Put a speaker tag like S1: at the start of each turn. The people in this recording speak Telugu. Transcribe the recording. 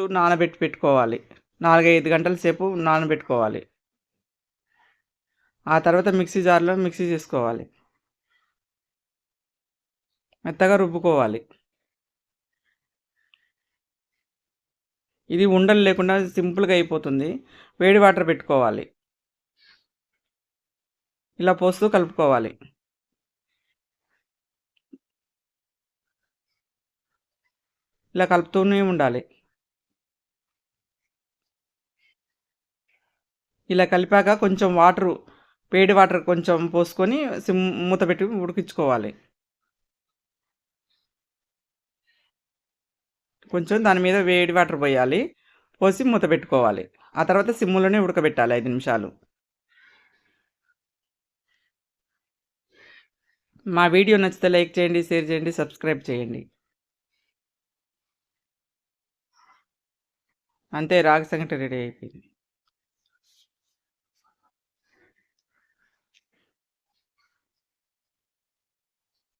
S1: నానబెట్టి పెట్టుకోవాలి. నాలుగైదు గంటల సేపు నానబెట్టుకోవాలి. ఆ తర్వాత మిక్సీ జార్లో మిక్సీ చేసుకోవాలి. మెత్తగా రుబ్బుకోవాలి. ఇది ఉండలు లేకుండా సింపుల్గా అయిపోతుంది. వేడి వాటర్ పెట్టుకోవాలి. ఇలా పోస్తూ కలుపుకోవాలి. ఇలా కలుపుతూనే ఉండాలి. ఇలా కలిపాక కొంచెం వాటరు వేడి వాటర్ కొంచెం పోసుకొని సిమ్ మూత పెట్టి ఉడికించుకోవాలి. కొంచెం దాని మీద వేడి వాటర్ పోయాలి పోసి మూత పెట్టుకోవాలి. ఆ తర్వాత సిమ్ములోనే ఉడకబెట్టాలి ఐదు నిమిషాలు. మా వీడియో నచ్చితే లైక్ చేయండి షేర్ చేయండి సబ్స్క్రైబ్ చేయండి. అంతే రాగి సంగటి రెడీ అయిపోయింది.